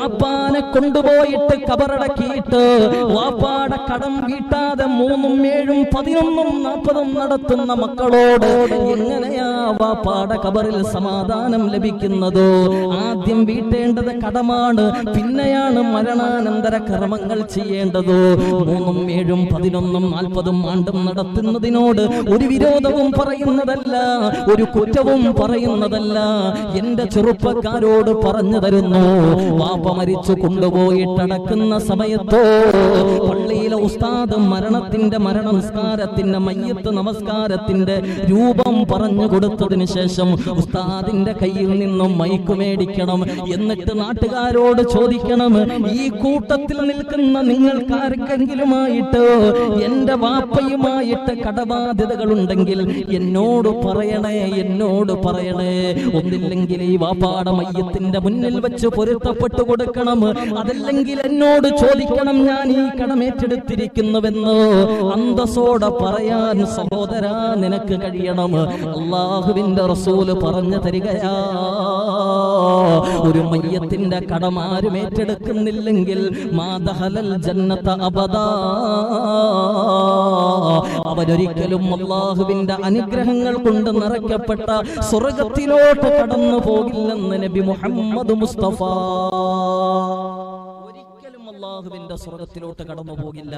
വാപ്പാനെ കൊണ്ടുപോയിട്ട് കബറടക്കിയിട്ട് വാപ്പാടെ കടം വീട്ടാതെ മൂന്നും ഏഴും പതിനൊന്നും നാൽപ്പതും നടത്തുന്ന മക്കളോട് എങ്ങനെയാ വാപ്പാടെ കബറിൽ സമാധാനം ലഭിക്കുന്നത്? ആദ്യം വീട്ടേണ്ടത് കടമാണ് പിന്നെയാണ് മരണാനന്തര കർമ്മങ്ങൾ ചെയ്യേണ്ടത്? മൂന്നും ഏഴും പതിനൊന്നും നാൽപ്പതും ആണ്ടും നടത്തുന്നതിനോട് ഒരു വിരോധവും പറയുന്നതല്ല ഒരു കുറ്റവും പറയുന്നതല്ല. എന്റെ ചെറുപ്പക്കാരോട് പറഞ്ഞു തരുന്നു വാപ്പ മരിച്ചു കൊണ്ടുപോയിട്ടടക്കുന്ന സമയത്തോ പള്ളിയിലെ ഉസ്താദ് മരണത്തിന്റെ മരണ നിസ്കാരത്തിന്റെ മയ്യത്ത് നമസ്കാരത്തിന്റെ രൂപം പറഞ്ഞു കൊടുത്തതിന് ശേഷം ഉസ്താദിന്റെ കയ്യിൽ നിന്നും മൈക്ക് മേടിക്കണം. എന്നിട്ട് നാട്ടുകാരോട് ചോദിക്കണം ഈ കൂട്ടത്തിൽ നിൽക്കുന്ന നിങ്ങൾക്കാർക്കെങ്കിലുമായിട്ട് എന്റെ വാപ്പയുമായിട്ട് കടബാധ്യതകൾ ഉണ്ടെങ്കിൽ എന്നോട് പറയണേ എന്നോട് പറയണേ. ഒന്നില്ലെങ്കിൽ ഈ വാപ്പാട മയ്യത്തിന്റെ മുന്നിൽ വെച്ച് പൊരുത്തപ്പെട്ടു കൊടുക്കണം. അതല്ലെങ്കിൽ എന്നോട് ചോദിക്കണം ഞാൻ ഈ കടമേറ്റെടുത്തിരിക്കുന്നുവെന്ന് അന്തസ്സോടെ പറയാൻ സഹോദര നിനക്ക് കഴിയണം. അള്ളാഹുവിന്റെ റസൂൽ പറഞ്ഞു തരികയാ. ഒരു മയ്യത്തിന്റെ കടം ആരും ഏറ്റെടുക്കുന്നില്ലെങ്കിൽ മാതഹലൽ ജന്നത അബദാ. അവരൊരിക്കലും അള്ളാഹുവിന്റെ അനുഗ്രഹങ്ങൾ കൊണ്ട് നിറയ്ക്കപ്പെട്ട സ്വർഗത്തിലോട്ട് കടന്നു പോകില്ലെന്ന് നബി മുഹമ്മദ് മുസ്തഫ. ഒരിക്കലും അള്ളാഹുവിന്റെ സ്വർഗത്തിലോട്ട് കടന്നു പോകില്ല.